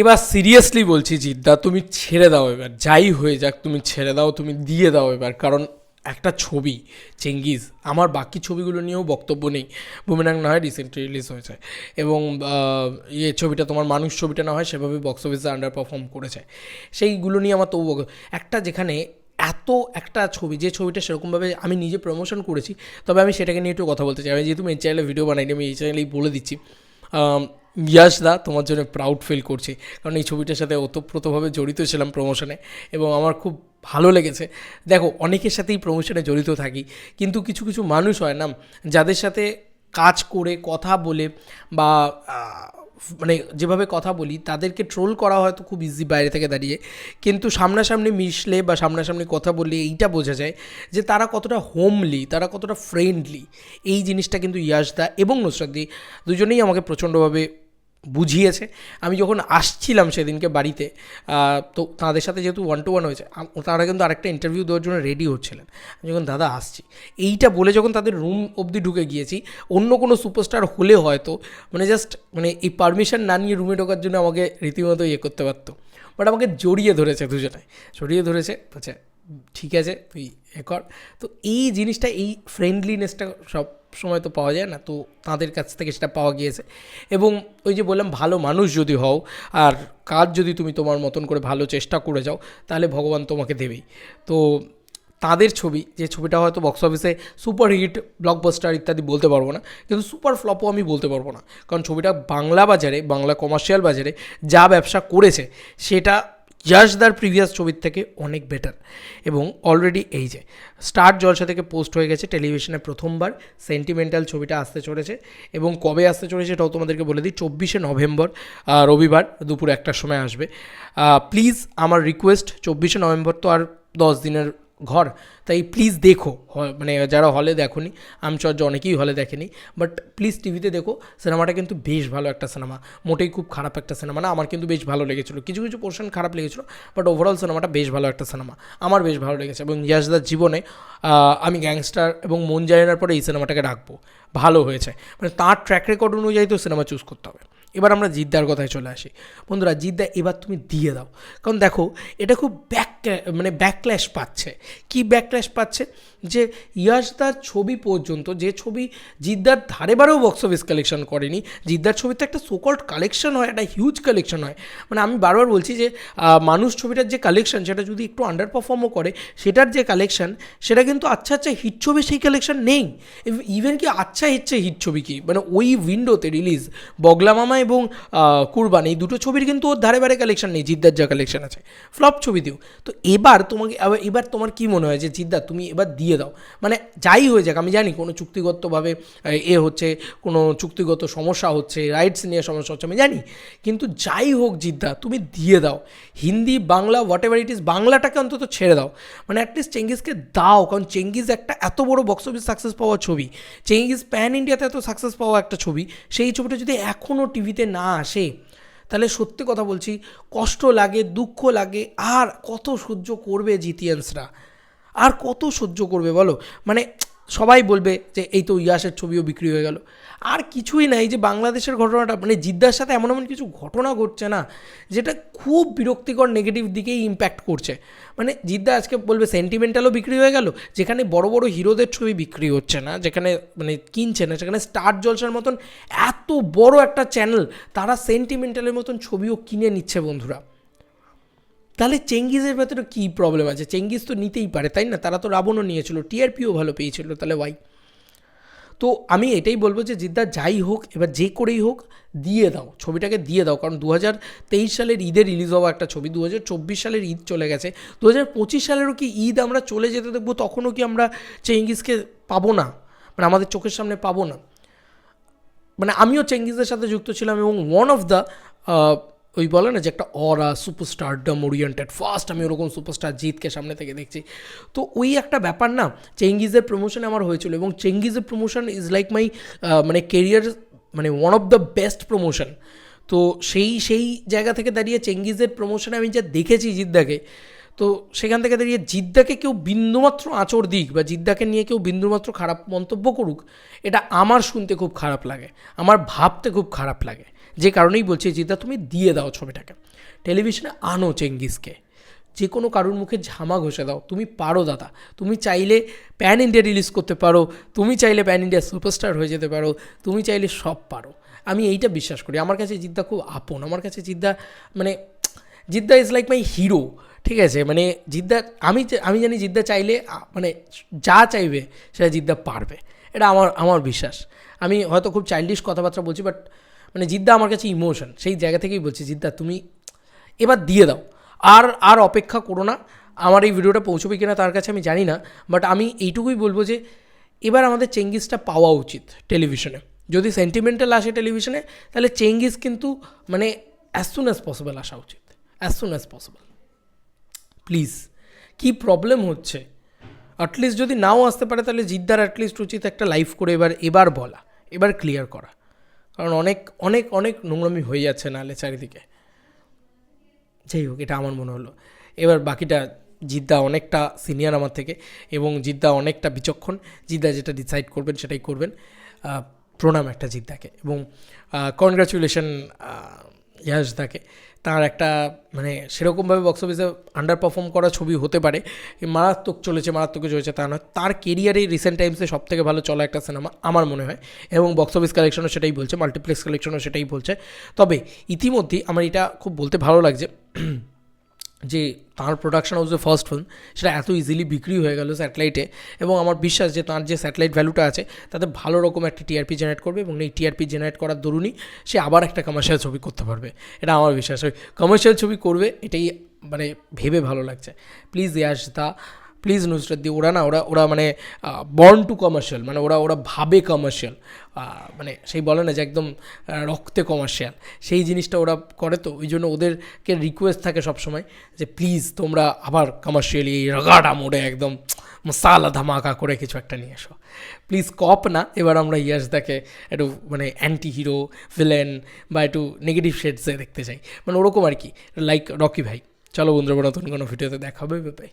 এবার সিরিয়াসলি বলছি জিদ্দা, তুমি ছেড়ে দাও এবার। যাই হয়ে যাক, তুমি ছেড়ে দাও, তুমি দিয়ে দাও এবার। কারণ একটা ছবি, চেঙ্গিজ, আমার বাকি ছবিগুলো নিয়েও বক্তব্য নেই। বুমেনাং না হয় রিসেন্টলি রিলিজ হয়েছে। এবং ইয়ে ছবিটা তোমার মানুষ ছবিটা না হয়, সেভাবে বক্স অফিসে আন্ডার পারফর্ম করেছে। সেইগুলো নিয়ে আমার তবু একটা যেখানে এত একটা ছবি, যে ছবিটা সেরকমভাবে আমি নিজে প্রমোশন করেছি, তবে আমি সেটাকে নিয়ে একটু কথা বলতে চাই। আমি যেহেতু আমি এই চ্যানেলে ভিডিও বানাইনি, আমি এই চ্যানেলেই বলে দিচ্ছি। দা, তোমার জন্য প্রাউড ফিল করছি। কারণ এই ছবিটার সাথে ওতপ্রোতভাবে জড়িত ছিলাম প্রমোশনে এবং আমার খুব ভালো লেগেছে। দেখো, অনেকের সাথেই প্রমোশনে জড়িত থাকি, কিন্তু কিছু কিছু মানুষ হয় না, যাদের সাথে কাজ করে, কথা বলে বা মানে যেভাবে কথা বলি, তাদেরকে ট্রোল করা হয়তো খুব ইজি বাইরে থেকে দাঁড়িয়ে, কিন্তু সামনাসামনি মিশলে বা সামনাসামনি কথা বললে এইটা বোঝা যায় যে তারা কতটা হোমলি তারা কতটা ফ্রেন্ডলি এই জিনিসটা কিন্তু ইয়াশদা এবং নুসরাতদি দুজনেই আমাকে প্রচণ্ডভাবে বুঝিয়েছে। আমি যখন আসছিলাম সেদিনকে বাড়িতে তো তাদের সাথে যেহেতু ওয়ান টু ওয়ান হয়েছে তারা কিন্তু আরেকটা ইন্টারভিউ দেওয়ার জন্য রেডি হচ্ছিলেন। আমি যখন, দাদা, আসছি। এইটা বলে যখন তাদের রুম অবধি ঢুকে গিয়েছি, অন্য কোনো সুপারস্টার হলে হয়তো মানে জাস্ট মানে এই পারমিশন না নিয়ে রুমে ঢোকার জন্য আমাকে রীতিমতো ইয়ে করতে পারতো। বাট আমাকে জড়িয়ে ধরেছে দুজনে। জড়িয়ে ধরেছে আচ্ছা ঠিক আছে, তুই এ কর। তো এই জিনিসটা, এই ফ্রেন্ডলিনেসটা সব সময় তো পাওয়া যায় না, তো তাদের কাছ থেকে সেটা পাওয়া গিয়েছে। এবং ওই যে বললাম, ভালো মানুষ যদি হও, আর কাজ যদি তুমি তোমার মতন করে ভালো চেষ্টা করে যাও, তাহলে ভগবান তোমাকে দেবেই। তো তাদের ছবি, যে ছবিটা হয়তো বক্স অফিসে সুপার হিট ব্লকবাস্টার ইত্যাদি বলতে পারব না, কিন্তু সুপার ফ্লপও আমি বলতে পারব না। কারণ ছবিটা বাংলা বাজারে, বাংলা কমার্শিয়াল বাজারে যা ব্যবসা করেছে, সেটা ইয়াশদার প্রিভিয়াস ছবির থেকে অনেক বেটার এবং অলরেডি এই যে, স্টার জলসা থেকে পোস্ট হয়ে গেছে টেলিভিশনে প্রথমবার সেন্টিমেন্টাল ছবিটা আসতে চলেছে এবং কবে আসতে চলেছে এটাও তোমাদেরকে বলে দিই, চব্বিশে নভেম্বর রবিবার দুপুর একটার সময় আসবে। প্লিজ আমার রিকোয়েস্ট চব্বিশে নভেম্বর তো আর দশ দিনের ঘর। তাই প্লিজ দেখো মানে যারা হলে দেখোনি আমচর্য অনেকেই হলে দেখেনি বাট প্লিজ টিভিতে দেখো সিনেমাটা কিন্তু বেশ ভালো একটা সিনেমা মোটেই খুব খারাপ একটা সিনেমা না, আমার কিন্তু বেশ ভালো লেগেছিলো। কিছু কিছু পোর্শন খারাপ লেগেছিলো বাট ওভারঅল সিনেমাটা বেশ ভালো একটা সিনেমা আমার বেশ ভালো লেগেছে, এবং ইয়াসদার জীবনে আমি গ্যাংস্টার এবং মন জানার পরে এই সিনেমাটাকে রাখব। ভালো হয়েছে। মানে তার ট্র্যাক রেকর্ড অনুযায়ী তো সিনেমা চুজ করতে হবে। এবার আমরা জিদ্দার কথায় চলে আসি। বন্ধুরা, জিদ্দা এবার তুমি দিয়ে দাও। কারণ দেখো, এটা খুব ব্যাক মানে ব্যাকল্যাশ পাচ্ছে। কি ব্যাকল্যাশ পাচ্ছে? যে ইয়াশদার ছবি পর্যন্ত, যে ছবি জিদ্দার ধারে বারেও বক্স অফিস কালেকশন করেনি, জিদ্দার ছবিতে একটা সোকল্ড কালেকশন হয়, একটা হিউজ কালেকশন হয়। মানে আমি বারবার বলছি যে মানুষ ছবিটার যে কালেকশন সেটা যদি একটু আন্ডার পারফর্মও করে, সেটার যে কালেকশন সেটা কিন্তু আচ্ছা আচ্ছা হিট ছবি সেই কালেকশন নেই। ইভেন কি আচ্ছা হিচ্ছে হিট ছবি কি? মানে ওই উইন্ডোতে রিলিজ বগলা মামা এবং কুরবান দুটো ছবির কিন্তু ওর ধারে বারে কালেকশন নেই, জিদ্দার যা কালেকশন আছে। ফ্লপ ছবি দিও। তো এবার তোমাকে এবার তোমার কি মনে হয় যে, জিদ্দা, তুমি এবার দিয়ে দাও। মানে যাই হয়ে যাক, আমি জানি কোনো চুক্তিগতভাবে এ হচ্ছে, কোনো চুক্তিগত সমস্যা হচ্ছে রাইটস নিয়ে সমস্যা হচ্ছে, আমি জানি। কিন্তু যাই হোক জিদ্দা, তুমি দিয়ে দাও। Hindi, Bangla whatever it is বাংলাটাকে অন্তত ছেড়ে দাও। মানে অ্যাটলিস্ট চেঙ্গিজকে দাও, কারণ চেঙ্গিজ একটা এত বড় বক্স অফিস সাকসেস পাওয়া ছবি। চেঙ্গিজ প্যান ইন্ডিয়াতে এত সাকসেস পাওয়া একটা ছবি। সেই ছবিটা যদি এখনও টিভিতে না আসে, তাহলে সত্যি কথা বলছি, কষ্ট লাগে, দুঃখ লাগে, আর কত সহ্য করবে জিতিয়ান্সরা? আর কত সহ্য করবে বলো? মানে সবাই বলবে যে এই তো ইয়াসের ছবিও বিক্রি হয়ে গেল। আর কিছুই নাই যে বাংলাদেশের ঘটনাটা মানে জিদ্দার সাথে এমন এমন কিছু ঘটনা ঘটছে না, যেটা খুব বিরক্তিকর নেগেটিভ দিকেই ইম্প্যাক্ট করছে। মানে জিদ্দা আজকে বলবে সেন্টিমেন্টালও বিক্রি হয়ে গেল, যেখানে বড় বড় হিরোদের ছবি বিক্রি হচ্ছে না, যেখানে মানে কিনছে না, সেখানে স্টার জলসার মতন এত বড় একটা চ্যানেল তারা সেন্টিমেন্টালের মতন ছবিও কিনে নিচ্ছে বন্ধুরা। তাহলে চেঙ্গিজের ভেতরে কী প্রবলেম আছে? চেঙ্গিজ তো নিতেই পারে, তাই না? তারা তো রাবণও নিয়েছিল টিআরপিও ভালো পেয়েছিল, তাহলে ওয়াই তো আমি এটাই বলব যে জিদ্দা যাই হোক, এবার যে করেই হোক, দিয়ে দাও, ছবিটাকে দিয়ে দাও। কারণ দু হাজার তেইশ সালের ঈদে রিলিজ হওয়া একটা ছবি দু হাজার চব্বিশ সালের ঈদ চলে গেছে। দু হাজার পঁচিশ সালেরও কি ঈদ আমরা চলে যেতে দেখব? তখনও কি আমরা চেঙ্গিজকে পাবো না? মানে আমাদের চোখের সামনে পাবো না? মানে আমিও চেঙ্গিজের সাথে যুক্ত ছিলাম এবং ওয়ান অফ দ্য ওই বলে না যে একটা aura superstar superstardom oriented first আমি ওরকম সুপারস্টার জিতকে সামনে থেকে দেখছি। তো ওই একটা ব্যাপার না, চেঙ্গিজের প্রমোশন আমার হয়েছিল এবং চেঙ্গিজের প্রমোশন ইজ লাইক মাই মানে কেরিয়ার মানে one of the best promotion তো সেই সেই জায়গা থেকে দাঁড়িয়ে চেঙ্গিজের প্রমোশনে আমি যা দেখেছি জিদ্দাকে তো সেখান থেকে দাঁড়িয়ে জিদ্দাকে কেউ বিন্দুমাত্র আঁচড় দিক বা জিদ্দাকে নিয়ে কেউ বিন্দুমাত্র খারাপ মন্তব্য করুক, এটা আমার শুনতে খুব খারাপ লাগে, আমার ভাবতে খুব খারাপ লাগে। যে কারণেই বলছি, জিদ্দা, তুমি দিয়ে দাও ছবিটাকে। টেলিভিশনে আনো চেঙ্গিসকে। যে কোনো কারুর মুখে ঝামা ঘষে দাও। তুমি পারো দাদা। তুমি চাইলে প্যান ইন্ডিয়া রিলিজ করতে পারো। তুমি চাইলে প্যান ইন্ডিয়া সুপারস্টার হয়ে যেতে পারো। তুমি চাইলে সব পারো। আমি এইটা বিশ্বাস করি। আমার কাছে জিদ্দা খুব আপন। আমার কাছে জিদ্দা মানে Jidda is like my hero ঠিক আছে মানে জিদ্দা, আমি আমি জানি জিদ্দা চাইলে মানে যা চাইবে সেটা জিদ্দা পারবে। এটা আমার আমার বিশ্বাস। আমি হয়তো খুব চাইল্ডিশ কথাবার্তা বলছি বাট মানে জিদ্দা আমার কাছে ইমোশন সেই জায়গা থেকেই বলছি, জিদ্দা, তুমি এবার দিয়ে দাও। আর আর অপেক্ষা করো না। আমার এই ভিডিওটা পৌঁছবে কিনা তার কাছে আমি জানি না বাট আমি এইটুকুই বলব যে, এবার আমাদের চেঙ্গিসটা পাওয়া উচিত টেলিভিশনে যদি সেন্টিমেন্টাল আসে টেলিভিশনে তাহলে চেঙ্গিস কিন্তু মানে অ্যাজ সুন অ্যাজ পসিবল আসা উচিত। As soon as possible please. Key problem হচ্ছে? অ্যাটলিস্ট যদি নাও আসতে পারে, তাহলে জিদ্দার অ্যাটলিস্ট উচিত একটা লাইভ করে এবার এবার বলা, এবার ক্লিয়ার করা। কারণ অনেক অনেক অনেক নোংরামি হয়ে যাচ্ছে নাহলে চারিদিকে। যাই হোক, এটা আমার মনে হলো। এবার বাকিটা, জিদ্দা অনেকটা সিনিয়র আমার থেকে, এবং জিদ্দা অনেকটা বিচক্ষণ। জিদ্দা যেটা ডিসাইড করবেন, সেটাই করবেন। প্রণাম একটা জিদ্দাকে, এবং কনগ্রাচুলেশন ইয়াসদাকে। তার একটা মানে সেরকমভাবে বক্স অফিসে আন্ডার পারফর্ম করা ছবি হতে পারে। মারাত্মক চলেছে মারাত্মক চলেছে, তা নয়। তার কেরিয়ারে রিসেন্ট টাইমসে সব থেকে ভালো চলা একটা সিনেমা আমার মনে হয়। এবং বক্স অফিস কালেকশনও সেটাই বলছে মাল্টিপ্লেক্স কালেকশনও সেটাই বলছে। তবে ইতিমধ্যেই আমার এটা খুব বলতে ভালো লাগছে। যে তার প্রোডাকশন হাউসে ফার্স্ট ফিল্ম সেটা এত ইজিলি বিক্রি হয়ে গেল স্যাটেলাইটে এবং আমার বিশ্বাস যে তার যে স্যাটেলাইট ভ্যালুটা আছে, তাতে ভালো রকম একটা টিআরপি জেনারেট করবে এবং এই টিআরপি জেনারেট করার দরুনই সে আবার একটা কমার্শিয়াল ছবি করতে পারবে। এটা আমার বিশ্বাস। কমার্শিয়াল ছবি করবে, এটাই মানে ভেবে ভালো লাগছে। প্লিজ ইয়াস দা প্লিজ নুসরাত দি ওরা না ওরা ওরা মানে বর্ন টু কমার্শিয়াল মানে ওরা ওরা ভাবে কমার্শিয়াল মানে সেই বলে না যে একদম রক্তে কমার্শিয়াল সেই জিনিসটা ওরা করে তো ওই জন্য ওদেরকে রিকোয়েস্ট থাকে সবসময় যে প্লিজ তোমরা আবার কমার্শিয়ালি রগাটা মোড়ে একদম মশালা ধামাকা করে কিছু একটা নিয়ে এসো প্লিজ কপ না এবার আমরা ইয়াস ইয়াসদাকে একটু মানে অ্যান্টি হিরো ভিলেন বা একটু নেগেটিভ শেডসে দেখতে চাই মানে ওরকম আর কি লাইক রকি ভাই চলো বন্ধুরা নতুন কোনো ভিডিওতে দেখা হবে বাই